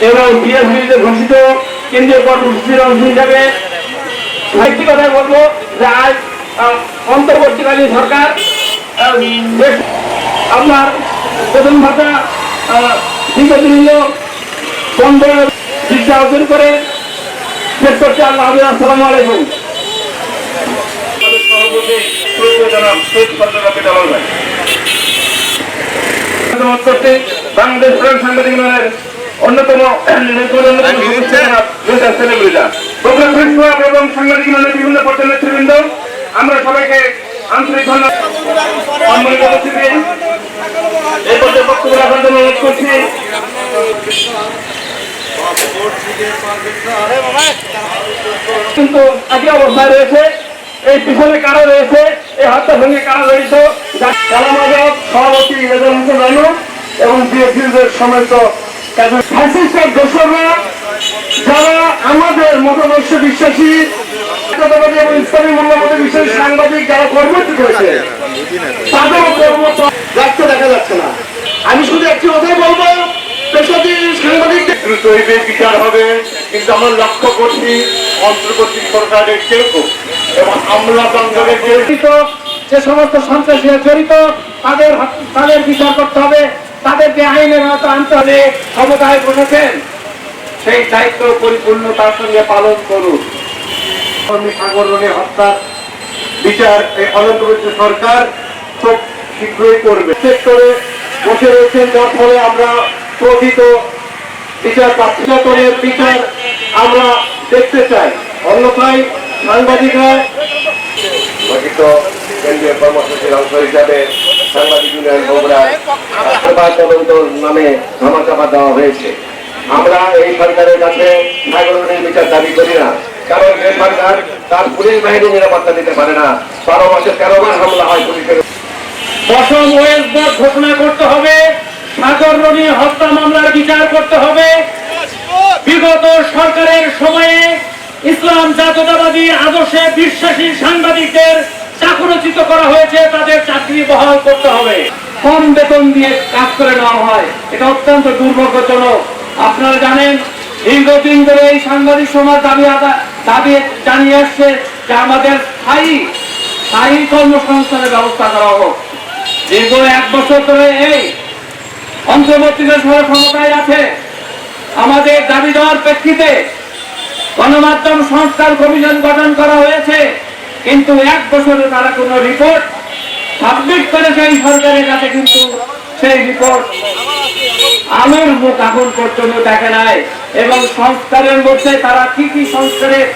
এবং বিএসপিতে ঘোষিত কেন্দ্রীয় কর্মসূচির অংশ হিসাবে একটি কথা বলব যে আজ অন্তর্বর্তীকালীন সরকার আপনার প্রথম ভাষা দীর্ঘদিন বন্ধ শিক্ষা অর্জন করে শেষ করছে আল্লাহ। আসসালামু আলাইকুম বাংলাদেশ সাংবাদিক অন্যতম এবং সাংবাদিক বিভিন্ন পর্যায়ের নেতৃবৃন্দ। আমরা সবাইকে আন্তরিক ধন্যবাদ এই পর্যায়ে বক্তব্য রাখার জন্য অনুরোধ করছি। কিন্তু একই অবস্থায় রয়েছে এই পিছনে কারা রয়েছে এই সঙ্গে কারা রয়েছে সভাপতি রেজাল হোসেন রানু এবং বিএসপিদের সমস্ত যারা আমাদের মতাদর্শ বিশ্বাসী জাতীয়তাবাদী এবং ইসলামী মূল্যবোধে বিশ্বাসী সাংবাদিক যারা কর্মরত তাদেরও কর্ম রাখতে দেখা যাচ্ছে না। আমি শুধু একটি কথাই বলব পেশাজী সাংবাদিকদের দ্রুত হইবে বিচার হবে কিন্তু আমরা লক্ষ্য করছি অন্তর্বর্তী সরকারের কেউ এবং আমলা দণ্ডের কেউ যে সমস্ত সন্ত্রাসীরা জড়িত তাদের তাদের বিচার করতে হবে। তাদেরকে আইনের আওতা আনতে হবে ক্ষমতায় বসেছেন। সেই দায়িত্ব পরিপূর্ণতার সঙ্গে পালন করুন। সাগরণী হত্যার বিচার এই অনন্তবর্তী সরকার খুব শীঘ্রই করবে। সেক্টরে বসে রয়েছেন, যার ফলে আমরা প্রকৃত বিচার পাচ্ছি। করে বিচার আমরা দেখতে চাই। অন্যথায় সাংবাদিকরা গঠিত কেন্দ্রীয় কর্মসূচির অংশ হিসাবে সাংবাদিক ইউনিয়ন তদন্ত নামে ধামাচাপা দেওয়া হয়েছে। আমরা এই সরকারের কাছে বিচার দাবি করি না, কারণ এই সরকার তার পুলিশ বাহিনী নিরাপত্তা দিতে পারে না। বারো মাসে তেরো হামলা হয় পুলিশের দশম ঘোষণা করতে হবে, সাগর রনি হত্যা মামলার বিচার করতে হবে। বিগত সরকারের সময়ে ইসলাম জাতীয়তাবাদী আদর্শে বিশ্বাসী সাংবাদিকদের চাকরচিত করা হয়েছে, তাদের চাকরি বহাল করতে হবে। কম বেতন দিয়ে কাজ করে নেওয়া হয়, এটা অত্যন্ত দুর্ভাগ্যজনক। আপনারা জানেন, দীর্ঘদিন ধরে এই সাংবাদিক সমাজ দাবি দাবি জানিয়ে আসছে যে আমাদের স্থায়ী স্থায়ী কর্মসংস্থানের ব্যবস্থা করা হোক। দীর্ঘ এক বছর ধরে এই অন্তর্বর্তীকালীন সরকার ক্ষমতায় আছে। আমাদের দাবি দেওয়ার প্রেক্ষিতে গণমাধ্যম সংস্কার কমিশন গঠন করা হয়েছে। কিন্তু এক বছরে তারা কোনো রিপোর্ট সাবমিট করেছে এই সরকারের কাছে কিন্তু সেই রিপোর্ট আলোর মুখ এখন পর্যন্ত দেখে নাই। এবং সংস্কারের মধ্যে তারা কি কি সংস্কারের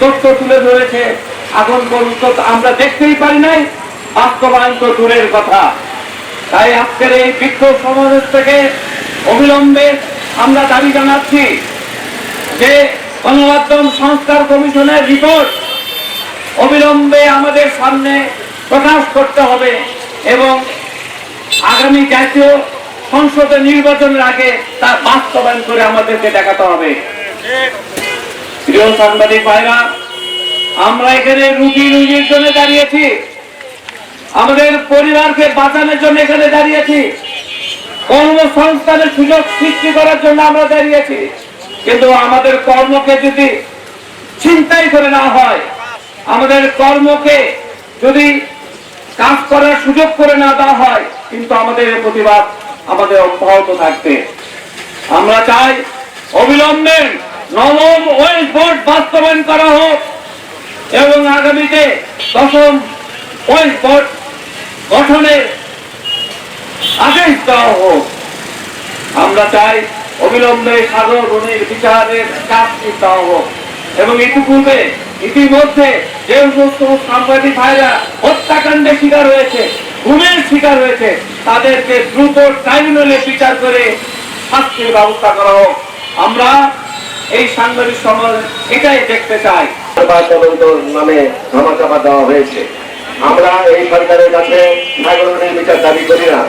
তথ্য তুলে ধরেছে, এখন পর্যন্ত আমরা দেখতেই পারি নাই। বাস্তবায়ন তো দূরের কথা। তাই আজকের এই বিক্ষোভ সমাবেশ থেকে অবিলম্বে আমরা দাবি জানাচ্ছি যে গণমাধ্যম সংস্কার কমিশনের রিপোর্ট অবিলম্বে আমাদের সামনে প্রকাশ করতে হবে এবং আগামী জাতীয় সংসদের নির্বাচনের আগে তা বাস্তবায়ন করে আমাদেরকে দেখাতে হবে। প্রিয় সাংবাদিক ভাইরা, আমরা এখানে রুগী রুগীর জন্য দাঁড়িয়েছি। আমাদের পরিবারকে বাঁচানোর জন্য এখানে দাঁড়িয়েছি। কর্মসংস্থানের সুযোগ সৃষ্টি করার জন্য আমরা দাঁড়িয়েছি। কিন্তু আমাদের কর্মকে যদি চিন্তাই করে না হয়, আমাদের কর্মকে যদি কাজ করার সুযোগ করে না দেওয়া হয়, কিন্তু আমাদের প্রতিবাদ আমাদের অব্যাহত থাকবে। আমরা চাই অবিলম্বে নবম ওয়েস্ট বোর্ড বাস্তবায়ন করা হোক এবং আগামীতে দশম ওয়েস্ট বোর্ড গঠনের আদেশ দেওয়া হোক। আমরা চাই অবিলম্বে সাগর রনির বিচারের কাজ দেওয়া হোক এবং ইতিপূর্বে, ইতিমধ্যে যে সমস্ত সাংবাদিক ভাইরা হত্যাকাণ্ডের শিকার হয়েছে ঘুমের শিকার হয়েছে, তাদেরকে দ্রুত ট্রাইব্যুনালে বিচার করে শাস্তির ব্যবস্থা করা হোক। আমরা এই সাংবাদিক সমাজ এটাই দেখতে চাই। তদন্ত নামে ধামাচাপা দেওয়া হয়েছে। আমরা এই সরকারের কাছে বিচার দাবি করি না।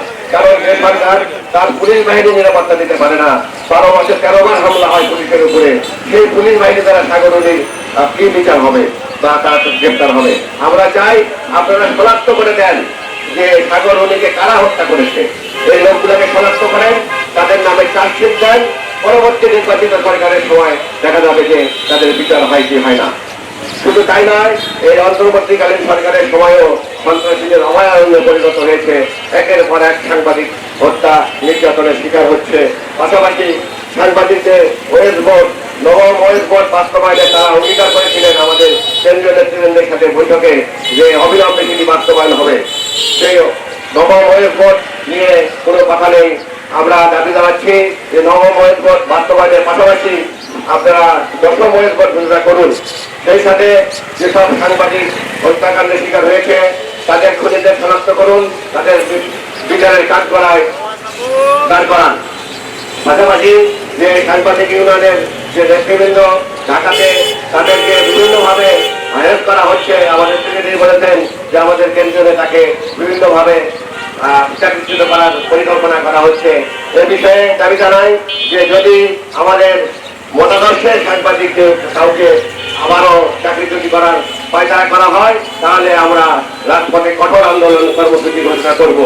তার পুলিশ বাহিনী নিরাপত্তা দিতে পারে না। বারো মাসে তেরো বার হামলা হয় পুলিশের উপরে। সেই পুলিশ বাহিনী দ্বারা সাগরণীর আহ, কি বিচার হবে বা তার গ্রেপ্তার হবে? আমরা চাই আপনারা শনাক্ত করে দেন যে সাগরণীকে কারা হত্যা করেছে। এই লোকগুলোকে শনাক্ত করেন তাদের নামে চার্জশিট দেন। পরবর্তী নির্বাচিত সরকারের সময় দেখা যাবে যে তাদের বিচার হয় কি হয় না। শুধু তাই নয় এই অন্তর্বর্তীকালীন সরকারের সময়ও সন্ত্রাসীদের অভয়ারণ্যে পরিণত হয়েছে। একের পর এক সাংবাদিক হত্যা নির্যাতনের শিকার হচ্ছে। পাশাপাশি সাংবাদিকদের ওয়েস বোর্ড, নবম ওয়েস বোর্ড বাস্তবায়নে তারা অঙ্গীকার করেছিলেন আমাদের কেন্দ্রীয় নেতৃবৃন্দের সাথে বৈঠকে যে অবিলম্বে সেটি বাস্তবায়ন হবে। সেই নবম ওয়েস বোর্ড নিয়ে কোনো কথা নেই। আমরা দাবি জানাচ্ছি যে নবম ওয়েস বোর্ড বাস্তবায়নের পাশাপাশি আপনারা দশম ওয়েস বোর্ড ঘোষণা করুন। সেই সাথে যেসব সাংবাদিক হত্যাকাণ্ডের শিকার হয়েছে তাদের খুনিদের শনাক্ত করুন, তাদের বিচারের কাজ করায় দাঁড় করান। পাশাপাশি যে সাংবাদিক ইউনিয়নের যে নেতৃবৃন্দ, ঢাকাতে তাদেরকে বিভিন্নভাবে আয়োগ করা হচ্ছে। আমাদের সেক্রেটারি বলেছেন যে আমাদের কেন্দ্রীয় তাকে বিভিন্নভাবে চাকরিচ্যুত করার পরিকল্পনা করা হচ্ছে। এ বিষয়ে দাবি জানাই যে যদি আমাদের মতাদর্শের সাংবাদিকদের কাউকে আবারও চাকরিচ্যুতি করার পায়তারা করা হয়, তাহলে আমরা রাজপথে কঠোর আন্দোলন কর্মসূচি ঘোষণা করব।